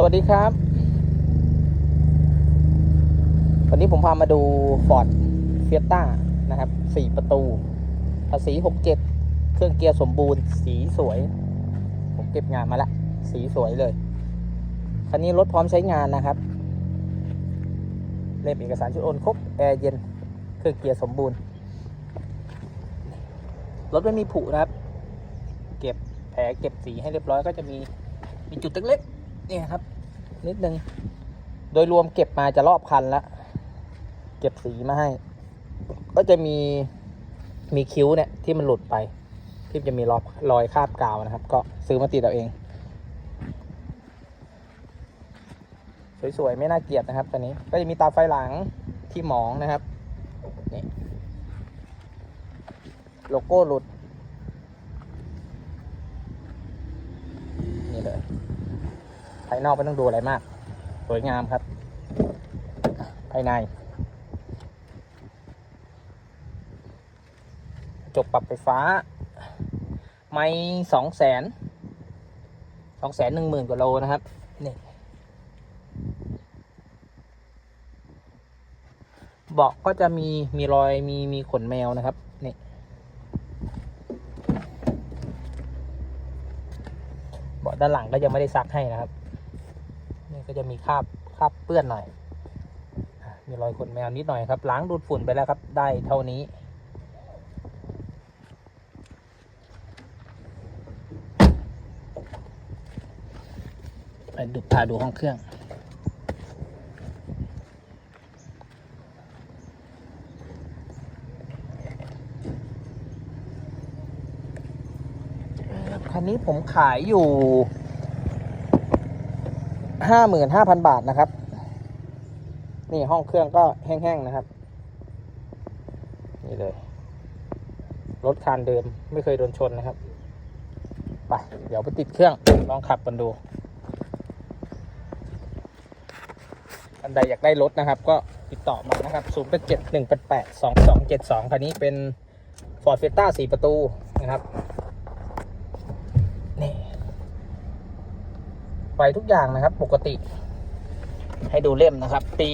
สวัสดีครับ วันนี้ผมพามาดู Ford f i e s t a นะครับสี่ประตู ภาษี 67 เครื่องเกียร์สมบูรณ์ สีสวย ผมเก็บงานมาละ สีสวยเลย คันนี้รถพร้อมใช้งานนะครับ เล่มเอกสารชุดโอนครบ แอร์เย็น เครื่องเกียร์สมบูรณ์ รถไม่มีผุนะครับ เก็บแผลเก็บสีให้เรียบร้อยก็จะมีมีจุดเล็กๆ เนี่ยครับ นิดนึง โดยรวมเก็บมาจะรอบคันละเก็บสีมาให้ ก็จะมีมีคิ้วเนี่ยที่มันหลุดไป ที่จะมีรอยรอยคาบกาวนะครับ ก็ซื้อมาติดเอาเอง สวยๆ ไม่น่าเกลียดนะครับตัวนี้ ก็จะมีตาไฟหลังที่หมองนะครับนี่โลโก้หลุด นี่เลย ภายนอกไม่ต้องดูอะไรมาก สวยงามครับ ภายในจกปรับไฟฟ้า ไม่สองแสนสองแสนหนึ่งหมื่นกว่าโลนะครับ นี่เบาะก็จะมีมีรอยมีมีขนแมวนะครับ นี่ เบาะด้านหลังก็ยังไม่ได้ซักให้นะครับ ก็จะมีคราบคราบเปื้อนหน่อยมีรอยขนแมวนิดหน่อยครับล้างดูดฝุ่นไปแล้วครับได้เท่านี้ ไปดูพาดูห้องเครื่องคันนี้ผมขายอยู่ ห้าหมื่นห้าพันบาทนะครับ นี่ห้องเครื่องก็แห้งๆนะครับ นี่เลย รถคันเดิมไม่เคยโดนชนนะครับ ไป เดี๋ยวไปติดเครื่องลองขับกันดูอันใดอยากได้รถนะครับ ก็ติดต่อมานะครับ0 8 7 1 8 8 2 2 7 2คันนี้เป็น Ford Fiesta 4 ประตูนะครับ ไฟทุกอย่างนะครับ ปกติ ให้ดูเล่มนะครับ ปี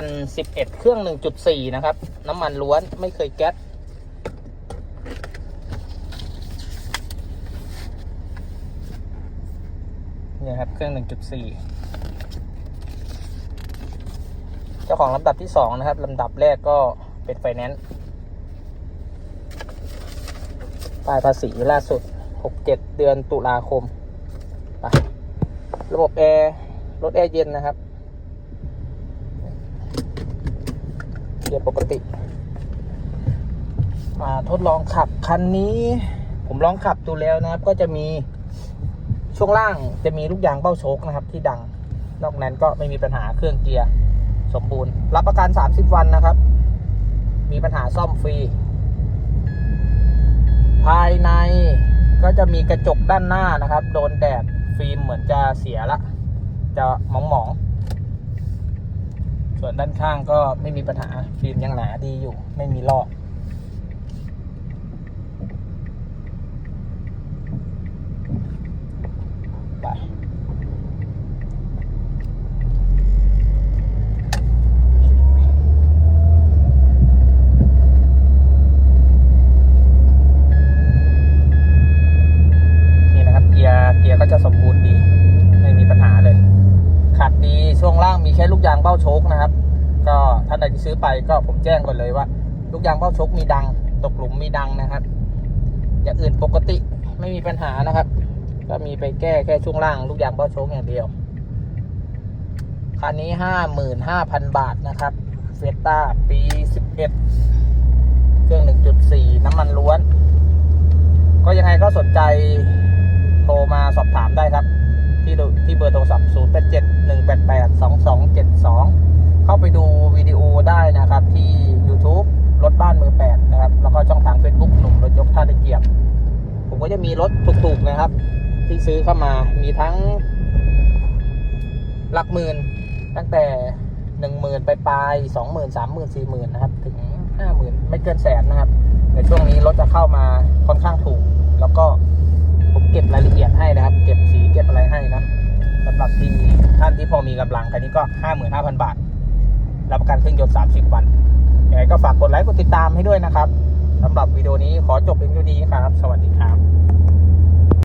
2011 เครื่อง 1.4 นะครับ น้ำมันล้วนไม่เคยแก๊สนี่ครับ เครื่อง 1.4 เจ้าของลำดับที่ 2 นะครับลำดับแรกก็เป็นไฟแนนซ์ป้ายภาษีล่าสุด 67 เดือนตุลาคม ระบบแอร์รถแอร์เย็นนะครับเกียร์ปกติมาทดลองขับคันนี้ ผมลองขับดูแล้วนะครับ ก็จะมีช่วงล่างจะมีลูกยางเบ้าโชคนะครับ ที่ดัง นอกนั้นก็ไม่มีปัญหาเครื่องเกียร์สมบูรณ์ รับประกัน 30 วันนะครับ มีปัญหาซ่อมฟรี ภายในก็จะมีกระจกด้านหน้านะครับ โดนแดด ฟิล์มเหมือนจะเสียละ จะหมองๆส่วนด้านข้างก็ไม่มีปัญหา ฟิล์มยังหนาดีอยู่ ไม่มีลอก ไป นี่นะครับเกียร์เกียร์ก็จะสมบูรณ์ดี ไม่มีปัญหาเลย ขัดดีช่วงล่างมีแค่ลูกยางเบ้าโชคนะครับ ก็ท่านใดที่ซื้อไปก็ผมแจ้งก่อนเลยว่า ลูกยางเบ้าโชคมีดัง ตกหลุมมีดังนะครับอย่างอื่นปกติไม่มีปัญหานะครับ ก็มีไปแก้แค่ช่วงล่างลูกยางเบ้าโชคอย่างเดียวคันนี้ห้าหมื่นห้าพันบาทนะครับเฟต้าปีสิบเอ็ดเครื่องหนึ่งจุดสี่น้ำมันล้วน ก็ยังไงก็สนใจโทรมาสอบถามได้ครับ ที่ที่เบอร์โทรศัพท์ 0 8 7 1 8 8 2 2 7 2 เข้าไปดูวิดีโอได้นะครับที่ YouTube รถบ้านมือแปดนะครับ แล้วก็ช่องทาง Facebook หนุ่มรถยกท่าตะเกียบ ผมก็จะมีรถถูกๆนะครับ ที่ซื้อเข้ามามีทั้ง หลักหมื่น ตั้งแต่หนึ่งหมื่นไปปลายสองหมื่นสามหมื่นสี่หมื่นนะครับ ถึงห้าหมื่นไม่เกินแสนนะครับในช่วงนี้รถจะเข้ามาค่อนข้างถูก แล้วก็ เก็บรายละเอียดให้นะครับ เก็บสีเก็บอะไรให้นะสำหรับที่ท่านที่พอมีกำลังคันนี้ก็ห้าหมื่นห้าพันบาท รับประกันเครื่องยนต์สามสิบวันยังไงก็ฝากกดไลค์กดติดตามให้ด้วยนะครับสำหรับวิดีโอนี้ขอจบเพียงเท่านี้ครับ สวัสดีครับ